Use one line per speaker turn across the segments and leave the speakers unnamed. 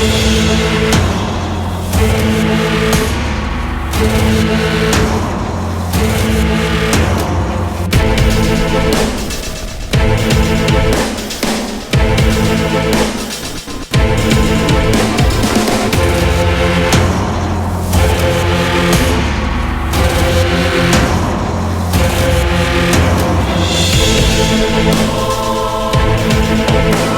We'll be right.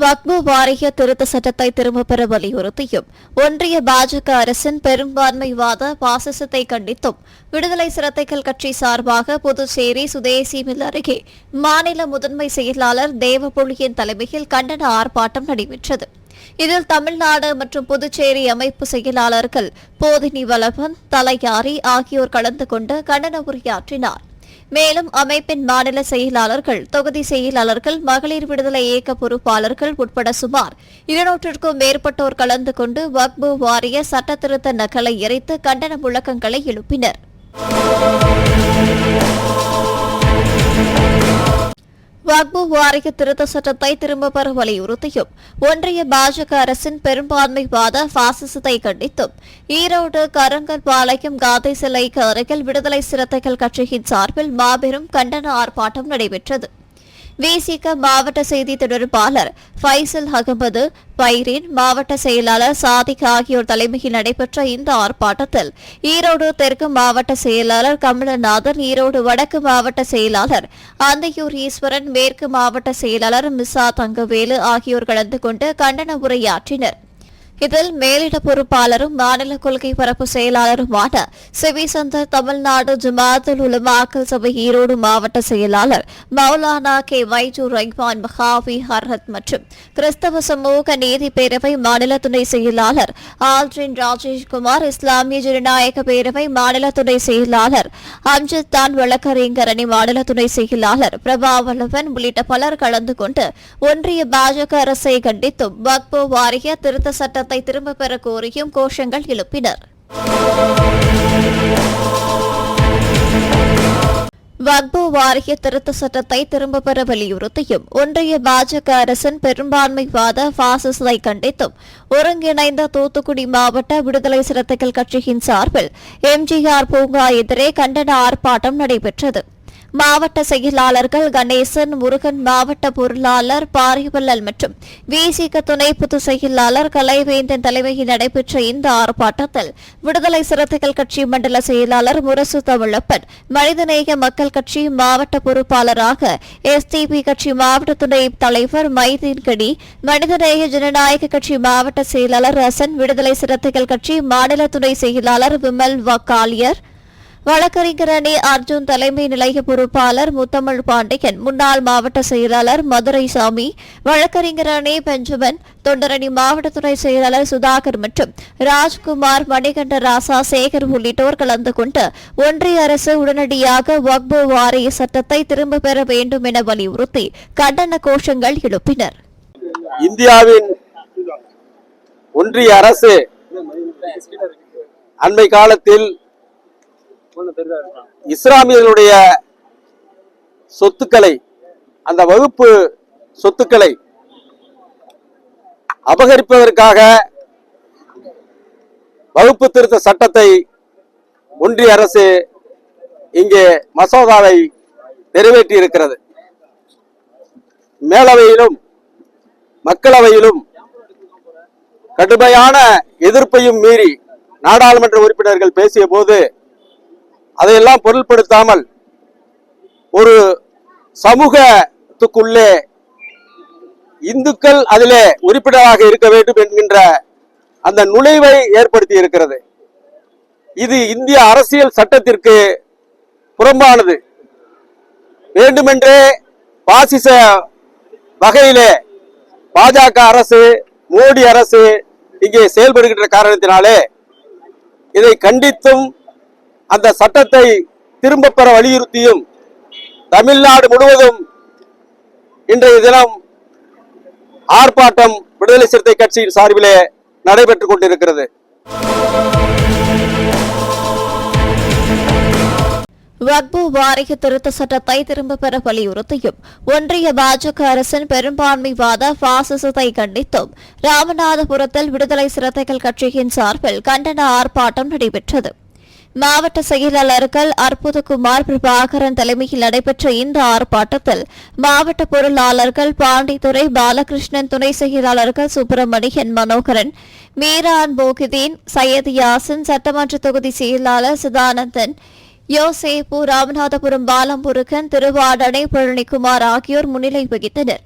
வக்பு வாரிய திருத்த சட்டத்தை திரும்பப் பெற வலியுறுத்தியும். ஒன்றிய பாஜக அரசின் பெரும்பான்மைவாத பாசிசத்தை கண்டித்தும் விடுதலை சிறுத்தைகள் கட்சி சார்பாக புதுச்சேரி சுதேசி மில் அருகே மாநில முதன்மை செயலாளர் தேவபொழியின் தலைமையில் கண்டன ஆர்ப்பாட்டம் நடைபெற்றது. இதில் தமிழ்நாடு மற்றும் புதுச்சேரி அமைப்பு செயலாளர்கள் போதினி வலபன் தலையாரி ஆகியோர் கலந்து கொண்டு கண்டன உரையாற்றினார். மேலும் அமைப்பின் மாநில செயலாளர்கள் தொகுதி செயலாளர்கள் மகளிர் விடுதலை இயக்க பொறுப்பாளர்கள் உட்பட சுமார் இருநூற்றுக்கும் மேற்பட்டோர் கலந்து கொண்டு வக்பு வாரிய சட்டத்திருத்த நகலை எரித்து கண்டன முழக்கங்களை எழுப்பினர். வக்பு வாரிய திருத்த சட்டத்தை திரும்பப் பெற வலியுறுத்தியும். ஒன்றிய பாஜக அரசின் பெரும்பான்மைவாத பாசிசத்தை கண்டித்தும். ஈரோடு கரங்கல்பாளையம் காந்தி சிலைக்கு அருகில் விடுதலை சிறுத்தைகள் கட்சியின் சார்பில் மாபெரும் கண்டன ஆர்ப்பாட்டம் நடைபெற்றது. விசிக மாவட்ட செய்தி தொடர்பாளர் ஃபைசல் அகமது பைரின் மாவட்ட செயலாளர் சாதிக் ஆகியோர் தலைமையில் நடைபெற்ற இந்த ஆர்ப்பாட்டத்தில் ஈரோடு தெற்கு மாவட்ட செயலாளர் கமலநாதன் ஈரோடு வடக்கு மாவட்ட செயலாளர் அந்தையூர் ஈஸ்வரன் மேற்கு மாவட்ட செயலாளர் மிசா தங்கவேலு ஆகியோர் கலந்து கொண்டு கண்டன உரையாற்றினர். இதில் மேலிட பொறுப்பாளரும் மாநில கொள்கை பரப்பு செயலாளருமான சிவிசந்தர் தமிழ்நாடு ஜமாத்துல் உலமாக்கல் சபை ஈரோடு மாவட்ட செயலாளர் மௌலானா கே வைஜூர் ரஹ்மான் மஹாவி ஹர்ஹத் மற்றும் கிறிஸ்தவ சமூக நீதி பேரவை மாநில துணை செயலாளர் ஆல்ட்ரின் ராஜேஷ்குமார் இஸ்லாமிய ஜனநாயக பேரவை மாநில துணை செயலாளர் அம்ஜித் தான் வழக்கறிஞர் அணி மாநில துணை செயலாளர் பிரபாவல்லவன் உள்ளிட்ட பலர் கலந்து கொண்டு ஒன்றிய பாஜக அரசை கண்டித்தும் வக்போ வாரிய திருத்த சட்ட பணத்தை திரும்பப் பெற கோரியும் கோஷங்கள் எழுப்பினர். வக்பு வாரிய திருத்த சட்டத்தை திரும்பப் பெற வலியுறுத்தியும் ஒன்றிய பாஜக அரசின் பெரும்பான்மைவாத பாசிசத்தை கண்டித்தும் ஒருங்கிணைந்த தூத்துக்குடி மாவட்ட விடுதலை சிறுத்தைகள் கட்சியின் சார்பில் எம்ஜிஆர் பூங்கா எதிரே கண்டன ஆர்ப்பாட்டம் நடைபெற்றது. மாவட்ட செயலாளர்கள் கணேசன் முருகன் மாவட்ட பொருளாளர் பாரிவல்லல் மற்றும் விசிக துணை பொதுச் செயலாளர் கலைவேந்தன் தலைமையில் நடைபெற்ற இந்த ஆர்ப்பாட்டத்தில் விடுதலை சிறுத்தைகள் கட்சி மண்டல செயலாளர் முரசு தமிழப்பன் மனிதநேய மக்கள் கட்சி மாவட்ட பொறுப்பாளராக எஸ்டிபி கட்சி மாவட்ட துணை தலைவர் மைதீன்கடி மனிதநேய ஜனநாயக கட்சி மாவட்ட செயலாளர் ரசன் விடுதலை சிறுத்தைகள் கட்சி மாநில துணை செயலாளர் விமல் வக்காலியர் வழக்கறிஞர் அணி அர்ஜுன் தலைமை நிலைய பொறுப்பாளர் முத்தமிழ் பாண்டியன் முன்னாள் மாவட்ட செயலாளர் மதுரை சாமி வழக்கறிஞர் அணி பெஞ்சமின் தொண்டரணி மாவட்ட துணை செயலாளர் சுதாகர் மற்றும் ராஜ்குமார் மணிகண்ட ராசா சேகர் உள்ளிட்டோர் கலந்து கொண்டு ஒன்றிய அரசு உடனடியாக வக்பு வாரிய சட்டத்தை திரும்ப பெற வேண்டும் என வலியுறுத்தி கண்டன கோஷங்கள் எழுப்பினர்.
இந்தியாவின் ஒன்றிய அரசு அண்மை காலத்தில் இஸ்லாமியர்களுடைய சொத்துக்களை அந்த வகுப்பு சொத்துக்களை அபகரிப்பதற்காக வகுப்பு திருத்த சட்டத்தை ஒன்றிய அரசு இங்கே மசோதாவை நிறைவேற்றி இருக்கிறது மேலவையிலும் மக்களவையிலும் கடுமையான எதிர்ப்பையும் மீறி நாடாளுமன்ற உறுப்பினர்கள் பேசிய போது அதையெல்லாம் பொருள்படுத்தாமல் ஒரு சமூகத்துக்குள்ளே இந்துக்கள் அதிலே உறுப்பினராக இருக்க வேண்டும் என்கின்ற அந்த நுழைவை ஏற்படுத்தி இருக்கிறது. இது இந்திய அரசியல் சட்டத்திற்கு புறம்பானது. வேண்டுமென்றே பாசிச வகையிலே பாஜக அரசு மோடி அரசு இங்கே செயல்படுகின்ற காரணத்தினாலே இதை கண்டித்தும் அந்த சட்டத்தை திரும்ப பெற வலியுறுத்தியும் தமிழ்நாடு முழுவதும் இன்றைய தினம் ஆர்ப்பாட்டம் விடுதலை சிறுத்தை கட்சியின் சார்பிலே நடைபெற்றுக் கொண்டிருக்கிறது.
வக்பு வாரிய திருத்த சட்டத்தை திரும்ப பெற வலியுறுத்தியும் ஒன்றிய பாஜக அரசின் பெரும்பான்மைவாத பாசிசத்தை கண்டித்தும் ராமநாதபுரத்தில் விடுதலை சிறுத்தைகள் கட்சியின் சார்பில் கண்டன ஆர்ப்பாட்டம் நடைபெற்றது. மாவட்ட செயலாளர்கள் அற்புதகுமார் பிரபாகரன் தலைமையில் நடைபெற்ற இந்த ஆர்ப்பாட்டத்தில் மாவட்ட பொருளாளர்கள் பாண்டித்துறை பாலகிருஷ்ணன் துணை செயலாளர்கள் சுப்பிரமணியன் மனோகரன் மீரான் போகிதீன் சையத் யாசின் சட்டமன்ற தொகுதி செயலாளர் சிதானந்தன் யோசேப்பு ராமநாதபுரம் பாலம்புருகன் திருவாடனை பழனிக்குமார் ஆகியோர் முன்னிலை வகித்தனர்.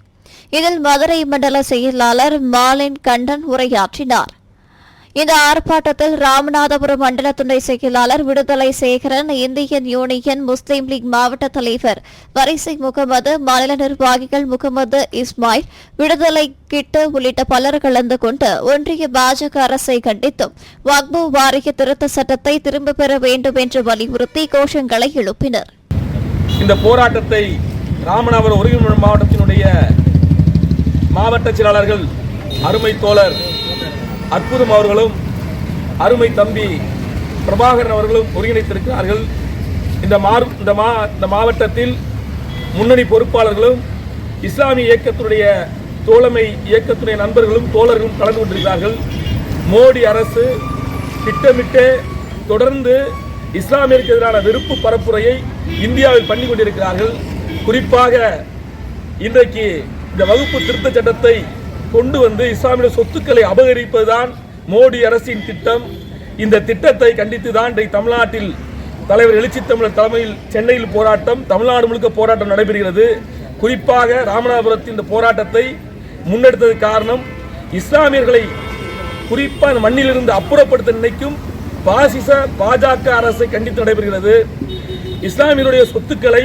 இதில் மதுரை மண்டல செயலாளர் மாலின் கண்டன் உரையாற்றினார். இந்த ஆர்ப்பாட்டத்தில் ராமநாதபுரம் மண்டல துணை செயலாளர் Viduthalai Sekaran Indian Union Muslim League மாவட்ட தலைவர் வரிசை முகமது மாநில நிர்வாகிகள் முகமது இஸ்மாயில் விடுதலை கிட்டு உள்ளிட்ட பலர் கலந்து கொண்டு ஒன்றிய பாஜக அரசை கண்டித்தும் வக்பு வாரிய திருத்த சட்டத்தை திரும்பப் பெற வேண்டும் என்று வலியுறுத்தி கோஷங்களை எழுப்பினர்.
இந்த போராட்டத்தை ராமநாதபுரம் ஒருங்கிணைந்த மாவட்டத்தினுடைய மாவட்ட செயலாளர்கள் அருமை தோழர் அற்புதம் அவர்களும் அருமை தம்பி பிரபாகரன் அவர்களும் ஒருங்கிணைத்திருக்கிறார்கள். இந்த மார் இந்த மா இந்த மாவட்டத்தில் முன்னணி பொறுப்பாளர்களும் இஸ்லாமிய இயக்கத்தினுடைய தோழமை இயக்கத்துடைய நண்பர்களும் தோழர்களும் கலந்து கொண்டிருக்கிறார்கள். மோடி அரசு திட்டமிட்டு தொடர்ந்து இஸ்லாமியருக்கு எதிரான வெறுப்பு பரப்புரையை இந்தியாவில் பண்ணி கொண்டிருக்கிறார்கள். குறிப்பாக இன்றைக்கு இந்த வகுப்பு திருத்த சட்டத்தை கொண்டு வந்து இஸ்லாமிய சொத்துக்களை அபகரிப்பதுதான் மோடி அரசின் திட்டம். இந்த திட்டத்தை கண்டித்து தான் இன்றைக்கு தமிழ்நாட்டில் தலைவர் எழுச்சி தமிழர் தலைமையில் சென்னையில் போராட்டம் தமிழ்நாடு முழுக்க போராட்டம் நடைபெறுகிறது. குறிப்பாக ராமநாதபுரத்தின் இந்த போராட்டத்தை முன்னெடுத்தது காரணம் இஸ்லாமியர்களை குறிப்பாக மண்ணிலிருந்து அப்புறப்படுத்த நினைக்கும் பாசிச பாஜக அரசை கண்டித்து நடைபெறுகிறது. இஸ்லாமியருடைய சொத்துக்களை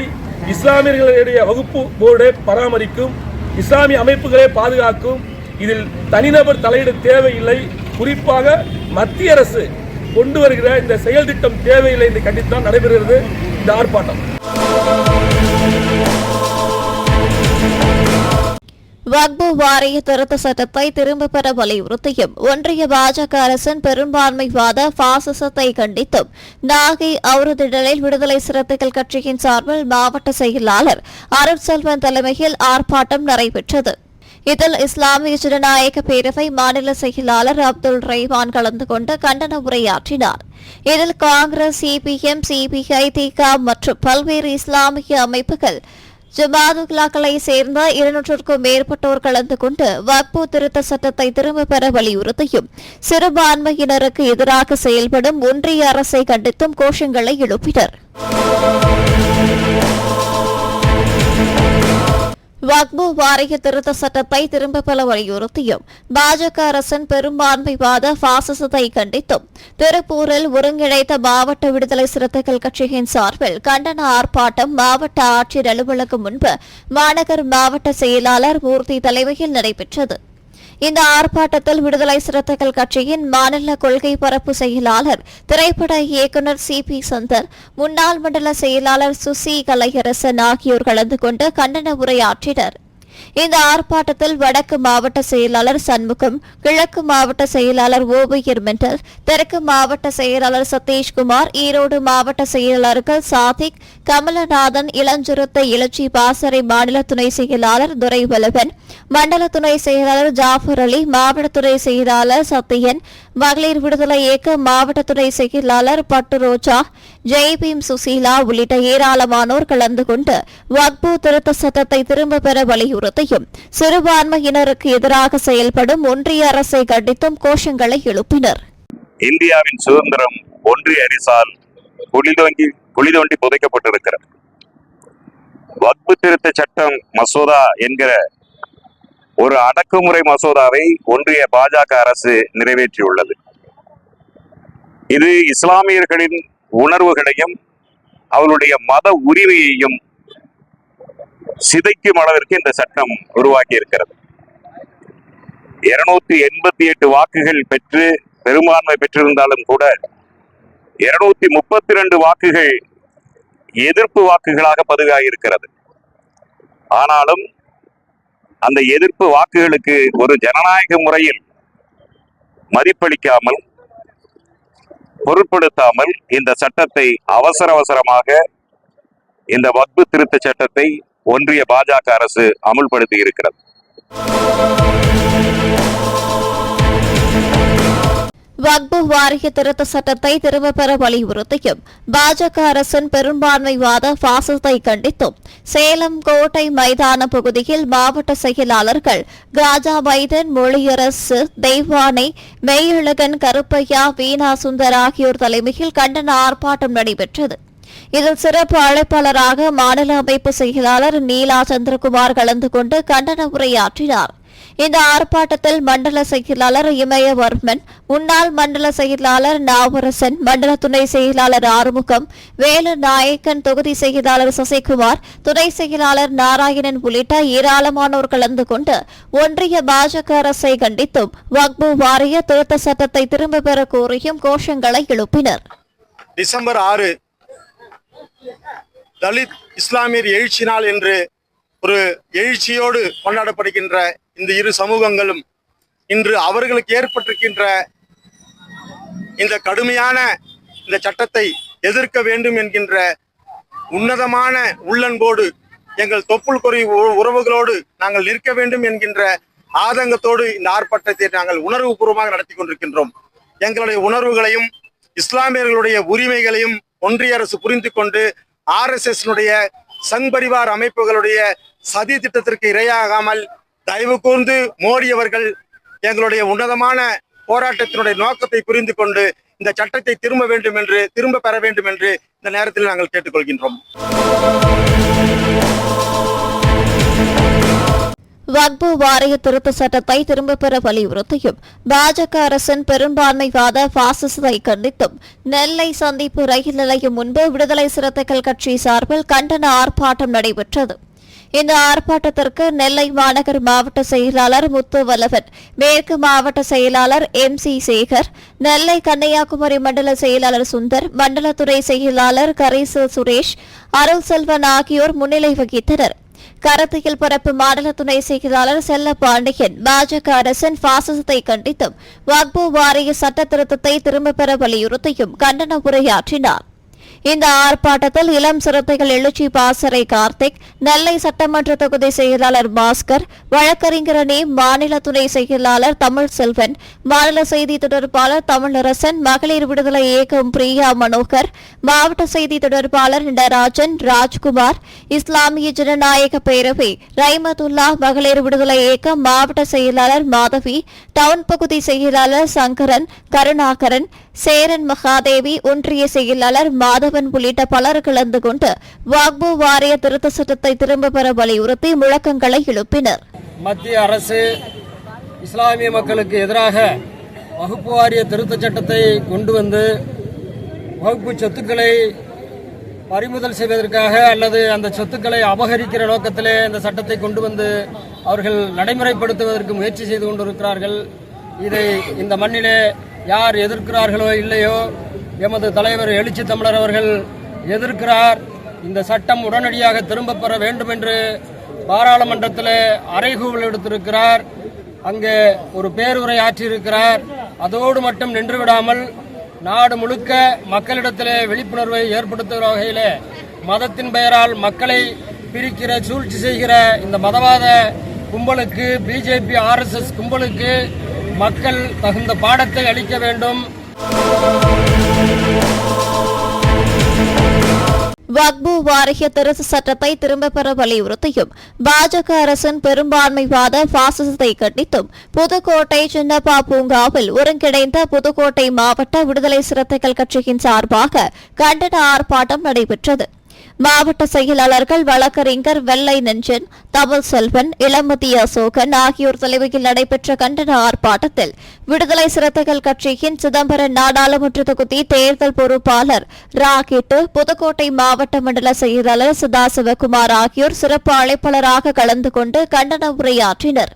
இஸ்லாமியர்களுடைய வகுப்பு போர்டை பராமரிக்கும் இஸ்லாமிய அமைப்புகளே பாதுகாக்கும் இதில் தனிநபர் தலையீடு தேவையில்லை. குறிப்பாக மத்திய அரசு கொண்டு வருகிற இந்த செயல் திட்டம் தேவையில்லை என்று கண்டித்தான் நடைபெறுகிறது இந்த ஆர்ப்பாட்டம்.
வக்பு வாரிய திருத்த சட்டத்தை திரும்ப பெற வலியுறுத்தியும் ஒன்றிய பாஜக அரசின் பெரும்பான்மைவாத பாசிசத்தை கண்டித்தும் நாகை அவருதிடலில் விடுதலை சிறுத்தைகள் கட்சியின் சார்பில் மாவட்ட செயலாளர் அருட்செல்வன் தலைமையில் ஆர்ப்பாட்டம் நடைபெற்றது. இதில் இஸ்லாமிய ஜனநாயக பேரவை மாநில செயலாளர் அப்துல் ரஹ்மான் கலந்து கொண்டு கண்டன உரையாற்றினார். இதில் காங்கிரஸ் சிபிஎம் சிபிஐ திக மற்றும் பல்வேறு இஸ்லாமிய அமைப்புகள் ஜமாதுல்லாக்களை சேர்ந்த இருநூற்றுக்கும் மேற்பட்டோர் கலந்து கொண்டு வக்பு திருத்த சட்டத்தை திரும்ப பெற வலியுறுத்தியும் சிறுபான்மையினருக்கு எதிராக செயல்படும் ஒன்றிய அரசை கண்டித்தும் கோஷங்களை எழுப்பினர். வக்பு வாரிய திருத்த சட்டத்தை திரும்ப பெற வலியுறுத்தியும். பாஜக அரசின் பெரும்பான்மைவாத பாசிசத்தை கண்டித்தும். திருப்பூரில் ஒருங்கிணைத்த மாவட்ட விடுதலை சிறுத்தைகள் கட்சியின் சார்பில் கண்டன ஆர்ப்பாட்டம் மாவட்ட ஆட்சியர் அலுவலகம் முன்பு மாநகர் மாவட்ட செயலாளர் மூர்த்தி தலைமையில் நடைபெற்றது. இந்த ஆர்ப்பாட்டத்தில் விடுதலை சிறுத்தைகள் கட்சியின் மாநில கொள்கை பரப்பு செயலாளர் திரைப்பட இயக்குநர் சி பி சந்தர் முன்னாள் மண்டல செயலாளர் சுசி கலையரசன் ஆகியோர் கலந்து கொண்டு கண்டன உரையாற்றினர். இந்த ஆர்ப்பாட்டத்தில் வடக்கு மாவட்ட செயலாளர் சண்முகம் கிழக்கு மாவட்ட செயலாளர் ஓவியர் மெண்டல் தெற்கு மாவட்ட செயலாளர் சதீஷ்குமார் ஈரோடு மாவட்ட செயலாளர்கள் சாதிக் கமலநாதன் இளஞ்சிறுத்தை இளச்சி பாசறை மாநில துணை செயலாளர் துரைவலவன் மண்டல துணை செயலாளர் ஜாஃபர் அலி மாவட்ட துணை செயலாளர் சத்தியன் மகளிர் விடுதலை இயக்க மாவட்ட துணை செயலாளர் பட்டு ரோஜா ஜெய்பீம் சுசீலா உள்ளிட்ட ஏராளமானோர் கலந்து கொண்டு வக்பு திருத்த சட்டத்தை திரும்ப பெற வலியுறுத்தியும் சிறுபான்மையினருக்கு எதிராக செயல்படும் ஒன்றிய அரசை கண்டித்தும் கோஷங்களை எழுப்பினர்.
இந்தியாவின் சுதந்திரம் ஒன்றிய அரசால் குளிதோங்கி தோண்டி புதைக்கப்பட்டிருக்கிறது. வக்பு திருத்த சட்டம் மசோதா என்கிற ஒரு அடக்குமுறை மசோதாவை ஒன்றிய பாஜக அரசு நிறைவேற்றியுள்ளது. இது இஸ்லாமியர்களின் உணர்வுகளையும் அவளுடைய மத உரிமையையும் சிதைக்கும் அளவிற்கு இந்த சட்டம் உருவாக்கி இருக்கிறது இருநூத்தி எண்பத்தி எட்டு வாக்குகள் பெற்று பெரும்பான்மை பெற்றிருந்தாலும் கூட இருநூத்தி முப்பத்தி ரெண்டு வாக்குகள் எதிர்ப்பு வாக்குகளாக பதிவாகியிருக்கிறது. ஆனாலும் அந்த எதிர்ப்பு வாக்குகளுக்கு ஒரு ஜனநாயக முறையில் மதிப்பளிக்காமல் பொருட்படுத்தாமல் இந்த சட்டத்தை அவசர அவசரமாக இந்த வக்பு திருத்த சட்டத்தை ஒன்றிய பாஜக அரசு அமுல்படுத்தி இருக்கிறது.
வக்பு வாரிய திருத்த சட்டத்தை திரும்பப் பெற வலியுறுத்தியும் பாஜக அரசின் பெரும்பான்மைவாத பாசத்தை கண்டித்தும் சேலம் கோட்டை மைதான பகுதியில் மாவட்ட செயலாளர்கள் காஜா மைதன் மொழியரசு தெய்வானை மெய்யழகன் கருப்பையா வீணா சுந்தர் ஆகியோர் தலைமையில் கண்டன ஆர்ப்பாட்டம் நடைபெற்றது. இதில் சிறப்பு அழைப்பாளராக மாநில அமைப்பு செயலாளர் நீலா சந்திரகுமார் கலந்து கொண்டு கண்டன உரையாற்றினார். இந்த ஆர்ப்பாட்டத்தில் மண்டல செயலாளர் இமயவர்மன் முன்னாள் மண்டல செயலாளர் நாவரசன் மண்டல துணை செயலாளர் ஆறுமுகம் வேலு நாயக்கன் தொகுதி செயலாளர் சசிகுமார் துணை செயலாளர் நாராயணன் உள்ளிட்ட ஏராளமானோர் கலந்து கொண்டு ஒன்றிய பாஜக அரசை கண்டித்தும் வக்பு வாரிய திருத்த சட்டத்தை திரும்ப பெற கோரியும் கோஷங்களை எழுப்பினர்.
டிசம்பர் ஆறு தலித் இஸ்லாமியர் எழுச்சி நாள் என்று ஒரு எழுச்சியோடு கொண்டாடப்படுகின்ற இந்த இரு சமூகங்களும் இன்று அவர்களுக்கு ஏற்பட்டிருக்கின்ற இந்த கடுமையான இந்த சட்டத்தை எதிர்க்க வேண்டும் என்கின்ற உன்னதமான உள்ளன்போடு எங்கள் தொப்புள் குறை உ- உறவுகளோடு நாங்கள் நிற்க வேண்டும் என்கின்ற ஆதங்கத்தோடு இந்த ஆர்ப்பாட்டத்தை நாங்கள் உணர்வுபூர்வமாக நடத்தி கொண்டிருக்கின்றோம். எங்களுடைய உணர்வுகளையும் இஸ்லாமியர்களுடைய உரிமைகளையும் ஒன்றிய அரசு புரிந்து கொண்டு ஆர்எஸ்எஸ் சங் பரிவார் அமைப்புகளுடைய சதி திட்டத்திற்கு இரையாகாமல் தயவு கூர்ந்து மோடி அவர்கள் எங்களுடைய உன்னதமான போராட்டத்தினுடைய நோக்கத்தை புரிந்து கொண்டு இந்த சட்டத்தை திரும்ப வேண்டும் என்று திரும்ப பெற வேண்டும் என்று இந்த நேரத்தில் நாங்கள் கேட்டுக்கொள்கின்றோம்.
வக்பு வாரிய திருத்த சட்டத்தை திரும்பப் பெற வலியுறுத்தியும். பாஜக அரசின் பெரும்பான்மைவாத பாசிசத்தை கண்டித்தும் நெல்லை சந்திப்பு ரயில் நிலையம் முன்பு விடுதலை சிறுத்தைகள் கட்சி சார்பில் கண்டன ஆர்ப்பாட்டம் நடைபெற்றது. இந்த ஆர்ப்பாட்டத்திற்கு நெல்லை மாநகர் மாவட்ட செயலாளர் முத்துவல்லவன் மேற்கு மாவட்ட செயலாளர் எம் சி சேகர் நெல்லை கன்னியாகுமரி மண்டல செயலாளர் சுந்தர் மண்டலத்துறை செயலாளர் கரேசு சுரேஷ் அருள் செல்வன் ஆகியோர் முன்னிலை வகித்தனர். கருத்தியல் பரப்பு மாநில துணை செயலாளர் செல்ல பாண்டியன். பாஜக அரசின் பாசிசத்தை கண்டித்தும் வக்பு வாரிய சட்ட திருத்தத்தை திரும்பப் பெற வலியுறுத்தியும் கண்டன உரையாற்றினார். இந்த ஆர்ப்பாட்டத்தில் இளம் சிறுத்தைகள் எழுச்சி பாசறை கார்த்திக் நெல்லை சட்டமன்ற தொகுதி செயலாளர் பாஸ்கர் வழக்கறிஞரணி மாநில துணை செயலாளர் தமிழ் செல்வன் மாநில செய்தி தொடர்பாளர் தமிழரசன் மகளிர் விடுதலை இயக்கம் பிரியா மனோகர் மாவட்ட செய்தி தொடர்பாளர் நடராஜன் ராஜ்குமார் இஸ்லாமிய ஜனநாயக பேரவை ரைமதுல்லா மகளிர் விடுதலை இயக்கம் மாவட்ட செயலாளர் மாதவி டவுன் பகுதி செயலாளர் சங்கரன் கருணாகரன் சேரன் மகாதேவி ஒன்றிய செயலாளர் மாதவன் உள்ளிட்ட பலர் கலந்து கொண்டு வாக்பு வாரிய திருத்த சட்டத்தை திரும்ப பெற வலியுறுத்தி முழக்கங்களை எழுப்பினர்.
மத்திய அரசு இஸ்லாமிய மக்களுக்கு எதிராக வகுப்பு வாரிய திருத்த சட்டத்தை கொண்டு வந்து வகுப்பு சொத்துக்களை பறிமுதல் செய்வதற்காக அல்லது அந்த சொத்துக்களை அபகரிக்கிற நோக்கத்திலே இந்த சட்டத்தை கொண்டு வந்து அவர்கள் நடைமுறைப்படுத்துவதற்கு முயற்சி செய்து கொண்டிருக்கிறார்கள். இதை இந்த மண்ணிலே யார் எதிர்க்கிறார்களோ இல்லையோ எமது தலைவர் எழுச்சி தமிழர் அவர்கள் எதிர்க்கிறார். இந்த சட்டம் உடனடியாக திரும்ப பெற வேண்டும் என்று பாராளுமன்றத்தில் அறைகூவல் எடுத்திருக்கிறார். அங்கே ஒரு பேருரை ஆற்றியிருக்கிறார். அதோடு மட்டும் நின்று விடாமல் நாடு முழுக்க மக்களிடத்திலே விழிப்புணர்வை ஏற்படுத்துகிற வகையில் மதத்தின் பெயரால் மக்களை பிரிக்கிற சூழ்ச்சி செய்கிற இந்த மதவாத கும்பலுக்கு பிஜேபி ஆர்எஸ்எஸ் கும்பலுக்கு மக்கள் தகுந்த பாடத்தை அளிக்க வேண்டும்.
வக்பு வாரிய திருத்த சட்டத்தை திரும்பப் பெற வலியுறுத்தியும். பாஜக அரசின் பெரும்பான்மைவாத பாசிசத்தை கண்டித்தும் புதுக்கோட்டை சின்னப்பா பூங்காவில் ஒருங்கிணைந்த புதுக்கோட்டை மாவட்ட விடுதலை சிறுத்தைகள் கட்சியின் சார்பாக கண்டன ஆர்ப்பாட்டம் நடைபெற்றது. மாவட்ட செயலாளர்கள் வழக்கறிஞர் வெள்ளை நெஞ்சன் தமிழ் செல்வன் இளமதி அசோகன் ஆகியோர் தலைமையில் நடைபெற்ற கண்டன ஆர்ப்பாட்டத்தில் விடுதலை சிறுத்தைகள் கட்சியின் சிதம்பரம் நாடாளுமன்ற தொகுதி தேர்தல் பொறுப்பாளர் ராக்கெட்டு புதுக்கோட்டை மாவட்ட மண்டல செயலாளர் சதாசிவகுமார் ஆகியோர் சிறப்பு அழைப்பாளராக கலந்து கொண்டு கண்டன உரையாற்றினர்.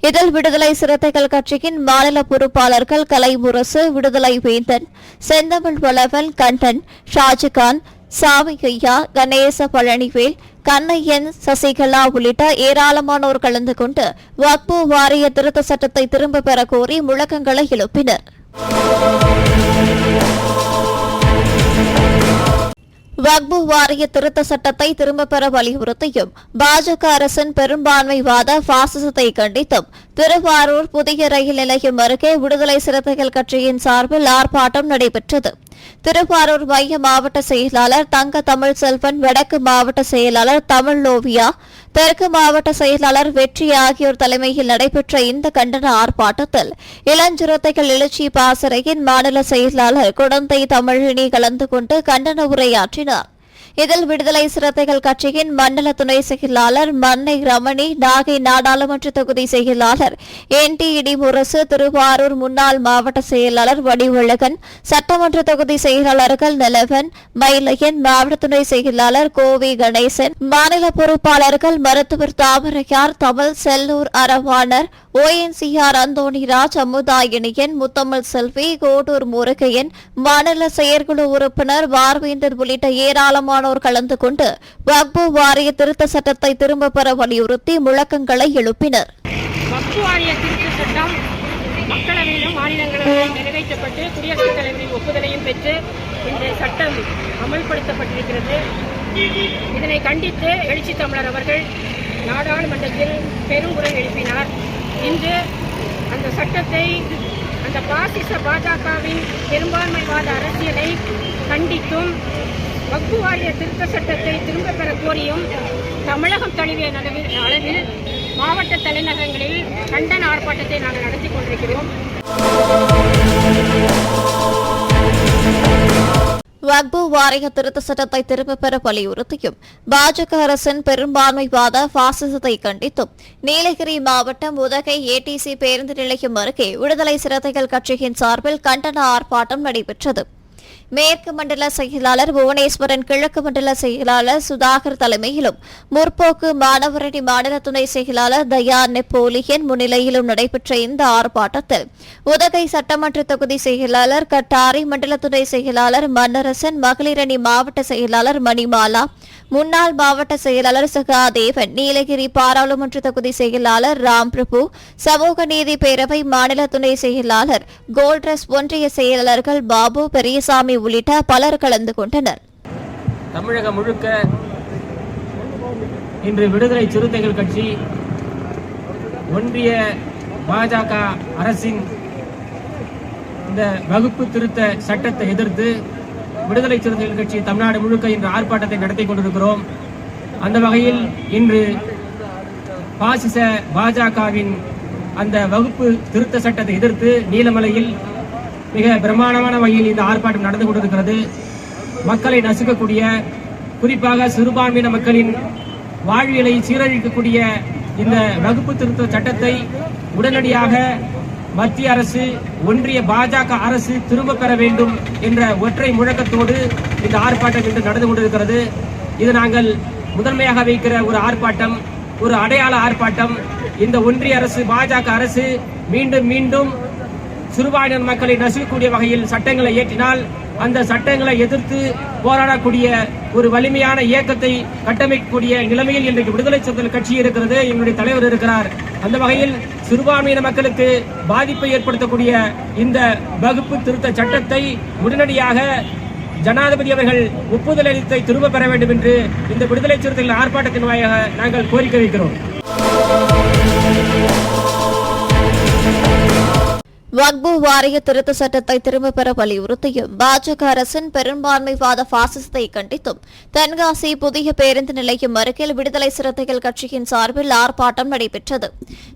இதில் விடுதலை சிறுத்தைகள் கட்சியின் மாநில பொறுப்பாளர்கள் கலைமுரசு விடுதலை வேந்தன் செந்தமிழ் வளவன் கண்டன் ஷாஜிகான் சாமிகையா கணேச பழனிவேல் கண்ணையன் சசிகலா உள்ளிட்ட ஏராளமானோர் கலந்து கொண்டு வக்பு வாரிய திருத்த சட்டத்தை திரும்ப பெற கோரி முழக்கங்களை எழுப்பினர். வக்பு வாரிய திருத்த சட்டத்தை திரும்ப பெற வலியுறுத்தியும் பாஜக அரசின் பெரும்பான்மைவாத பாசிசத்தை கண்டித்தும் திருவாரூர் புதிய ரயில் நிலையம் அருகே விடுதலை சிறுத்தைகள் கட்சியின் சார்பில் ஆர்ப்பாட்டம் நடைபெற்றது. திருவாரூர் மைய மாவட்ட செயலாளர் தங்க தமிழ் செல்வன் வடக்கு மாவட்ட செயலாளர் தமிழ் லோவியா தெற்கு மாவட்ட செயலாளர் வெற்றி ஆகியோர் தலைமையில் நடைபெற்ற இந்த கண்டன ஆர்ப்பாட்டத்தில் இளஞ்சிறுத்தைகள் எழுச்சி பாசறையின் மாநில செயலாளர் குடந்தை தமிழினி கலந்து கொண்டு கண்டன உரையாற்றினார். இதில் விடுதலை சிறுத்தைகள் கட்சியின் மண்டல துணை செயலாளர் மன்னை ரமணி நாகை நாடாளுமன்ற தொகுதி செயலாளர் என் டி திருவாரூர் முன்னாள் மாவட்ட செயலாளர் வடிவழகன் சட்டமன்ற தொகுதி செயலாளர்கள் நிலவன் மயிலையன் மாவட்ட துணை செயலாளர் கோவி கணேசன் மாநில பொறுப்பாளர்கள் மருத்துவர் தாமரையார் தமிழ் செல்லூர் அரவாணர் ஓஎன்சிஆர் அந்தோணிராஜ் அமுதாயினியன் முத்தமிழ் செல்வி கோட்டூர் முருகையன் மாநில செயற்குழு உறுப்பினர் பார்வேந்தர் உள்ளிட்ட ஏராளமான ஏராளமானோர் கலந்து கொண்டு வக்பு வாரிய திருத்த சட்டத்தை திரும்ப பெற வலியுறுத்தி முழக்கங்களை எழுப்பினர்.
மக்களவையிலும் மாநிலங்களவையிலும் நிறைவேற்றப்பட்டு குடியரசுத் தலைவரின் ஒப்புதலையும் பெற்று இந்த சட்டம் அமல்படுத்தப்பட்டிருக்கிறது. இதனை கண்டித்து எழுச்சி தமிழர் அவர்கள் நாடாளுமன்றத்தில் பெருங்குரல் எழுப்பினார். இன்று அந்த சட்டத்தை அந்த பாசிச பாஜகவின் பெரும்பான்மைவாத அரசியலை கண்டித்தும் வக்பு வாரிய திருத்த சட்டத்தை திரும்பப் பெற கோரியும் தமிழகம் தழுவிய அளவில் அளவில் மாவட்ட தலைநகரங்களில் கண்டன ஆர்ப்பாட்டத்தை நாங்கள் நடத்தி கொண்டிருக்கிறோம்.
வக்பு வாரிய திருத்த சட்டத்தை திரும்பப் பெற வலியுறுத்தியும் பாஜக அரசின் பெரும்பான்மைவாத பாசிசத்தை கண்டித்தும் நீலகிரி மாவட்டம் உதகை ஏடிசி பேருந்து நிலையம் அருகே விடுதலை சிறுத்தைகள் கட்சியின் சார்பில் கண்டன ஆர்ப்பாட்டம் நடைபெற்றது. மேற்கு மண்டல செயலாளர் புவனேஸ்வரன் கிழக்கு மண்டல செயலாளர் சுதாகர் தலைமையிலும் முற்போக்கு மாணவரணி மாநில துணை செயலாளர் தயா நெப்போலியன் முன்னிலையிலும் நடைபெற்ற இந்த ஆர்ப்பாட்டத்தில் உதகை சட்டமன்ற தொகுதி செயலாளர் கட்டாரி மண்டல துணை செயலாளர் மன்னரசன் மகளிரணி மாவட்ட செயலாளர் மணிமாலா முன்னாள் மாவட்ட செயலாளர் சகாதேவன் நீலகிரி பாராளுமன்ற தொகுதி செயலாளர் ராம் பிரபு சமூக நீதி பேரவை மாநில துணை செயலாளர் கோல்ட்ரஸ் ஒன்றிய செயலாளர்கள் பாபு பெரியசாமி உள்ளிட்ட பலர் கலந்து கொண்டனர்.
தமிழகம் முழுக்க இன்று விடுதலை சிறுத்தைகள் கட்சி ஒன்றிய பாஜக அரசின் இந்த வகுப்பு திருத்த சட்டத்தை எதிர்த்து விடுதலை சிறுத்தைகள் கட்சி தமிழ்நாடு முழுக்க இன்று ஆர்ப்பாட்டத்தை நடத்தி கொண்டிருக்கிறோம். அந்த வகையில் இன்று பாசிச பாஜகவின் அந்த வகுப்பு திருத்த சட்டத்தை எதிர்த்து நீலமலையில் மிக பிரமாண்டமான வகையில் இந்த ஆர்ப்பாட்டம் நடந்து கொண்டிருக்கிறது. மக்களை நசுக்கக்கூடிய குறிப்பாக சிறுபான்மையின மக்களின் வாழ்வியலை சீரழிக்கக்கூடிய இந்த வகுப்பு திருத்த சட்டத்தை உடனடியாக மத்திய அரசு ஒன்றிய பாஜக அரசு திரும்ப பெற வேண்டும் என்ற ஒற்றை முழக்கத்தோடு இந்த ஆர்ப்பாட்டம் இன்று நடந்து கொண்டிருக்கிறது. இது நாங்கள் முதன்மையாக வைக்கிற ஒரு ஆர்ப்பாட்டம் ஒரு அடையாள ஆர்ப்பாட்டம். இந்த ஒன்றிய அரசு பாஜக அரசு மீண்டும் மீண்டும் சிறுபான்மையினர் மக்களை நசுக்கக்கூடிய வகையில் சட்டங்களை இயற்றினால் அந்த சட்டங்களை எதிர்த்து போராடக்கூடிய ஒரு வலிமையான இயக்கத்தை கட்டமைக்கக்கூடிய நிலைமையில் இன்றைக்கு விடுதலை சிறுத்தைகள் கட்சி இருக்கிறது எங்களுடைய தலைவர் இருக்கிறார். அந்த வகையில் சிறுபான்மையின மக்களுக்கு பாதிப்பை ஏற்படுத்தக்கூடிய இந்த வகுப்பு திருத்த சட்டத்தை உடனடியாக ஜனாதிபதி அவர்கள் ஒப்புதல் அளித்தை திரும்ப பெற வேண்டும் என்று இந்த விடுதலை சிறுத்தைகள் ஆர்ப்பாட்டத்தின் வாயிலாக நாங்கள் கோரிக்கை வைக்கிறோம்.
வக்பு வாரிய திருத்த சட்டத்தை திரும்பப் பெற வலியுறுத்தியும். பாஜக அரசின் பெரும்பான்மைவாத பாசிசத்தை கண்டித்தும் தென்காசி புதிய பேருந்து நிலையம் அருகில் விடுதலை சிறுத்தைகள் கட்சியின் சார்பில் ஆர்ப்பாட்டம் நடைபெற்றது.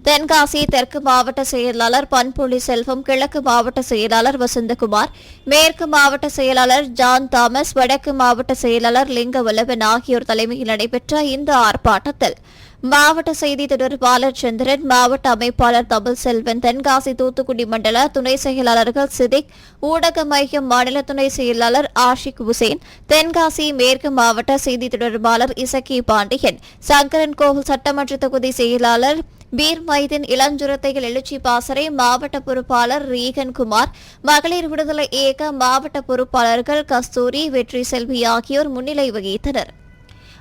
தென்காசி தெற்கு மாவட்ட செயலாளர் பன்புள்ளி செல்வம் கிழக்கு மாவட்ட செயலாளர் வசந்தகுமார் மேற்கு மாவட்ட செயலாளர் ஜான் தாமஸ் வடக்கு மாவட்ட செயலாளர் லிங்கவல்லவன் ஆகியோர் தலைமையில் நடைபெற்ற இந்த ஆர்ப்பாட்டத்தில் மாவட்ட செய்தி தொடர்பாளர் சந்திரன் மாவட்ட அமைப்பாளர் தமிழ் செல்வன் தென்காசி தூத்துக்குடி மண்டல துணை செயலாளர்கள் சிதிக் ஊடக மையம் மாநில துணை செயலாளர் ஆஷிக் உசேன் தென்காசி மேற்கு மாவட்ட செய்தி தொடர்பாளர் இசக்கி பாண்டியன் சங்கரன் கோவில் சட்டமன்ற தொகுதி செயலாளர் பீர் மைதின் இளஞ்சுரத்தைகள் எழுச்சி பாசறை மாவட்ட பொறுப்பாளர் ரீகன் குமார் மகளிர் விடுதலை இயக்க மாவட்ட பொறுப்பாளர்கள் கஸ்தூரி வெற்றி செல்வி ஆகியோர் முன்னிலை வகித்தனர்.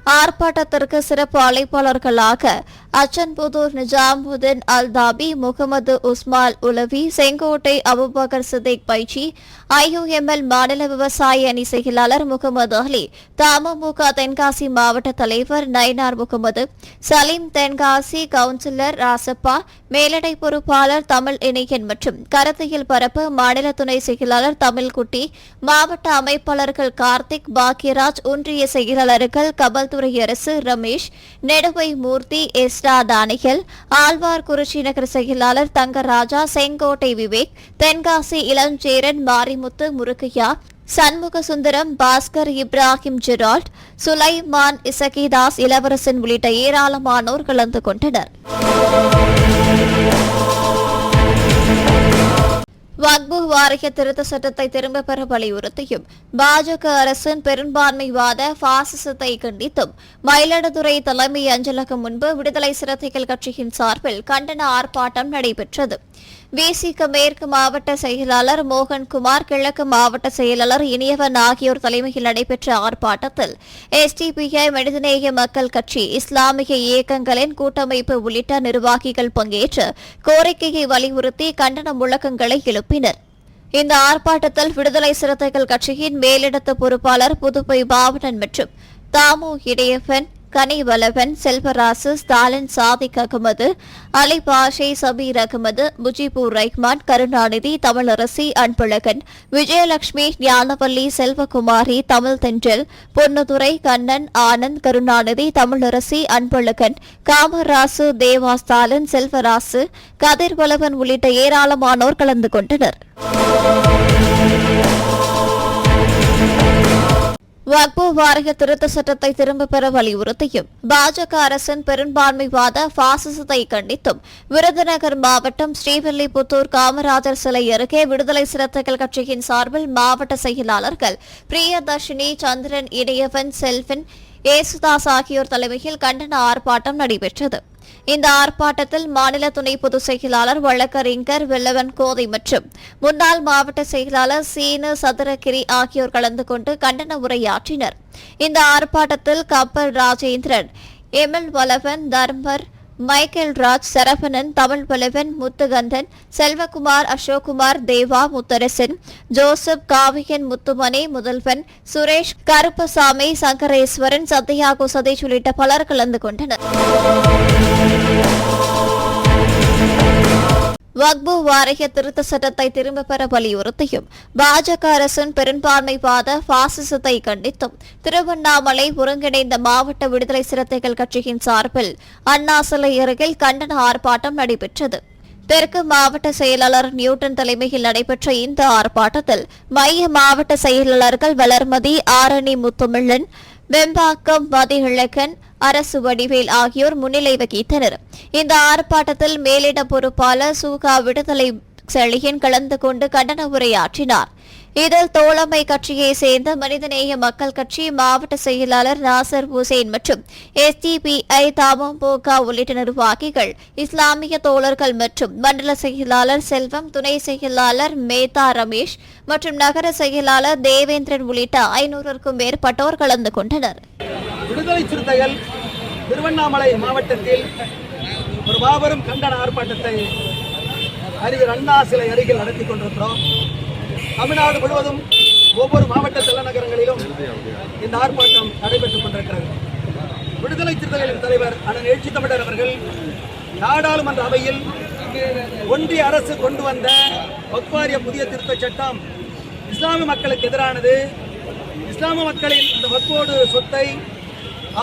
ஆர்ப்பாட்டத்திற்கு சிறப்பு அழைப்பாளர்களாக அச்சன்புதூர் நிஜாமுதீன் அல்தாபி முகமது உஸ்மால் உலவி செங்கோட்டை அபுபக்கர் சித்திக் பைச்சி ஐயுஎம்எல் மாநில விவசாய அணி செயலாளர் முகமது அலி தமுக தென்காசி மாவட்ட தலைவர் நயினார் முகமது சலீம் தென்காசி கவுன்சிலர் ராசப்பா மேலடை பொறுப்பாளர் தமிழ் இணையன் மற்றும் கருத்தியல் பரப்பு மாநில துணை செயலாளர் தமிழ்குட்டி மாவட்ட அமைப்பாளர்கள் கார்த்திக் பாக்யராஜ் ஒன்றிய செயலாளர்கள் காவல்துறை அரசு ரமேஷ் நெடுவை மூர்த்தி எஸ்ரா தானிகள் ஆழ்வார் குறிச்சி நகர் செயலாளர் தங்கராஜா செங்கோட்டை விவேக் தென்காசி இளஞ்சேரன் மாரிமுத்து முருகையா சண்முக சுந்தரம் பாஸ்கர் இப்ராஹிம் ஜெரால்ட் சுலைமான் இசகிதாஸ் இளவரசன் உள்ளிட்ட ஏராளமானோர் கலந்து கொண்டனர். வக்பு வாரிய திருத்த சட்டத்தை திரும்பப் பெற வலியுறுத்தியும். பாஜக அரசின் பெரும்பான்மைவாத பாசிசத்தை கண்டித்தும் மயிலாடுதுறை தலைமை அஞ்சலகம் முன்பு விடுதலை சிறுத்தைகள் கட்சியின் சார்பில் கண்டன ஆர்ப்பாட்டம் நடைபெற்றது. விசிக மேற்கு மாவட்ட செயலாளர் மோகன்குமார் கிழக்கு மாவட்ட செயலாளர் இனியவன் ஆகியோர் தலைமையில் நடைபெற்ற ஆர்ப்பாட்டத்தில் எஸ்டிபிஐ மனிதநேய மக்கள் கட்சி இஸ்லாமிய இயக்கங்களின் கூட்டமைப்பு உள்ளிட்ட நிர்வாகிகள் பங்கேற்று கோரிக்கையை வலியுறுத்தி கண்டன முழக்கங்களை எழுப்பினர். இந்த ஆர்ப்பாட்டத்தில் விடுதலை சிறுத்தைகள் கட்சியின் மேலிடத்து பொறுப்பாளர் புதுப்பை பாவனன் மற்றும் தாமு இடையப்பன் கனிவலவன் செல்வராசு ஸ்டாலின் சாதிக் அகமது அலி பாஷே சபீர் அகமது முஜிபுர் ரஹ்மான் கருணாநிதி தமிழரசி அன்பழகன் விஜயலட்சுமி ஞானவல்லி செல்வகுமாரி தமிழ் தென்றல் பொன்னுதுரை கண்ணன் ஆனந்த் கருணாநிதி தமிழரசி அன்பழகன் காமராசு தேவா ஸ்டாலின் செல்வராசு கதிர்வலவன் உள்ளிட்ட ஏராளமானோர் கலந்து கொண்டனர். வக்பு வாரிய திருத்த சட்டத்தை திரும்ப பெற வலியுறுத்தியும். பாஜக அரசின் பெரும்பான்மைவாத பாசிசத்தை கண்டித்தும் விருதுநகர் மாவட்டம் ஸ்ரீவில்லிபுத்தூர் காமராஜர் சிலை அருகே விடுதலை சிறுத்தைகள் கட்சியின் சார்பில் மாவட்ட செயலாளர்கள் பிரியதர்ஷினி சந்திரன் இடையவன் செல்வன் ஏசுதாஸ் ஆகியோர் தலைமையில் கண்டன ஆர்ப்பாட்டம் நடைபெற்றது. இந்த ஆர்ப்பாட்டத்தில் மாநில துணை பொதுச் செயலாளர் வழக்கறிஞர் வெள்ளவன் கோதை மற்றும் முன்னாள் மாவட்ட செயலாளர் சீனு சதுரகிரி ஆகியோர் கலந்து கொண்டு கண்டன உரையாற்றினர். இந்த ஆர்ப்பாட்டத்தில் கப்பல் Rajendran ML Valavan Dharmar Michael Raj Saravanan Tamil Pulavan Muthukandhan Selvakumar Ashokkumar Deva Mutharasan Joseph Kaviyan Muthumani Mudhalvan Suresh Karuppasamy Sankareswaran சத்யாகோ சதீஷ் உள்ளிட்ட பலர் கலந்து கொண்டனர். வக்பு வாரிய திருத்த சட்டத்தை திரும்ப பெற வலியுறுத்தியும். பாஜக அரசின் பெரும்பான்மைவாத பாசிசத்தை கண்டித்தும். திருவண்ணாமலை ஒருங்கிணைந்த மாவட்ட விடுதலை சிறுத்தைகள் கட்சியின் சார்பில் அண்ணா சிலை அருகில் கண்டன ஆர்ப்பாட்டம் நடைபெற்றது. தெற்கு மாவட்ட செயலாளர் நியூட்டன் தலைமையில் நடைபெற்ற இந்த ஆர்ப்பாட்டத்தில் மைய மாவட்ட செயலாளர்கள் வளர்மதி ஆரணி முத்துமிழன் வெம்பாக்கம் மதியிழக்கன் அரசு வடிவேல் ஆகியோர் முன்னிலை வகித்தனர். இந்த ஆர்ப்பாட்டத்தில் மேலிட பொறுப்பாளர் சூகா விடுதலை செழியன் கலந்து கொண்டு கண்டன உரையாற்றினார். இதில் தோழமை கட்சியை சேர்ந்த மனிதநேய மக்கள் கட்சி மாவட்ட செயலாளர் நாசர் ஹுசேன் மற்றும் எஸ்டிபிஐ தமமுக உள்ளிட்ட நிர்வாகிகள் இஸ்லாமிய தோழர்கள் மற்றும் மண்டல செயலாளர் செல்வம் துணை செயலாளர் மேதா ரமேஷ் மற்றும் நகர செயலாளர் தேவேந்திரன் உள்ளிட்ட ஐநூறுக்கும் மேற்பட்டோர் கலந்து கொண்டனர்.
விடுதலை சிறுத்தைகள் திருவண்ணாமலை மாவட்டத்தில் ஒரு மாபெரும் கண்டன ஆர்ப்பாட்டத்தை அறிஞர் அண்ணா சிலை அருகில் நடத்தி கொண்டிருக்கிறோம். தமிழ்நாடு முழுவதும் ஒவ்வொரு மாவட்ட தலைநகரங்களிலும் இந்த ஆர்ப்பாட்டம் நடைபெற்றுக் கொண்டிருக்கிறது. விடுதலை சிறுத்தைகளின் தலைவர் அண்ணன் எழுச்சி தமிழர் அவர்கள் நாடாளுமன்ற அவையில் ஒன்றிய அரசு கொண்டு வந்த வக்வாரிய புதிய திருத்த சட்டம் இஸ்லாமிய மக்களுக்கு எதிரானது. இஸ்லாமிய மக்களின் இந்த வக்கோடு சொத்தை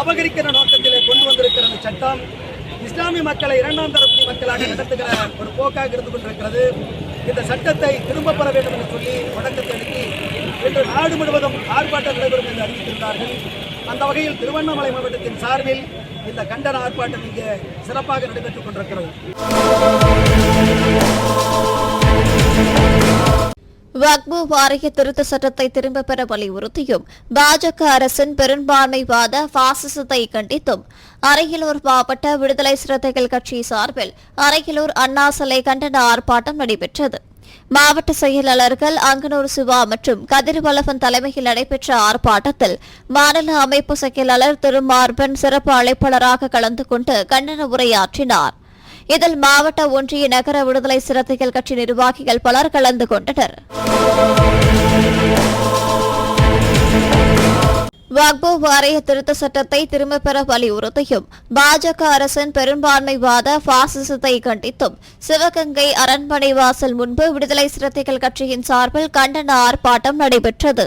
அபகரிக்கிற நோக்கத்திலே கொண்டு வந்திருக்கிற அந்த சட்டம் இஸ்லாமிய மக்களை இரண்டாம் தரப்பு மக்களாக நடத்துகிற ஒரு போக்காக இருந்து கொண்டிருக்கிறது. இந்த சட்டத்தை திரும்ப பெற வேண்டும் என்று சொல்லி வழக்கத்தை எழுப்பி இன்று நாடு முழுவதும் ஆர்ப்பாட்டம் நடைபெறும் என்று அறிவித்திருந்தார்கள். அந்த வகையில் திருவண்ணாமலை மாவட்டத்தின் சார்பில் இந்த கண்டன ஆர்ப்பாட்டம் இங்கே சிறப்பாக நடைபெற்றுக் கொண்டிருக்கிறது.
வக்பு வாரிய திருத்த சட்டத்தை திரும்பப் பெற வலியுறுத்தியும் பாஜக அரசின் பெரும்பான்மைவாத பாசிசத்தை கண்டித்தும். அரியலூர் மாவட்ட விடுதலை சிறுத்தைகள் கட்சி சார்பில் அரியலூர் அண்ணா சிலை கண்டன ஆர்ப்பாட்டம் நடைபெற்றது. மாவட்ட செயலாளர்கள் அங்கனூர் சிவா மற்றும் கதிர்வல்லவன் தலைமையில் நடைபெற்ற ஆர்ப்பாட்டத்தில் மாநில அமைப்பு செயலாளர் திரு மார்பன் சிறப்பு அழைப்பாளராக கலந்து கொண்டு கண்டன உரையாற்றினார். இதில் மாவட்ட ஒன்றிய நகர விடுதலை சிறுத்தைகள் கட்சி நிர்வாகிகள் பலர் கலந்து கொண்டனர். வக்பு வாரிய திருத்த சட்டத்தை திரும்பப் பெற வலியுறுத்தியும் பாஜக அரசின் பெரும்பான்மைவாத பாசிசத்தை கண்டித்தும் சிவகங்கை அரண்மனை வாசல் முன்பு விடுதலை சிறுத்தைகள் கட்சியின் சார்பில் கண்டன ஆர்ப்பாட்டம் நடைபெற்றது.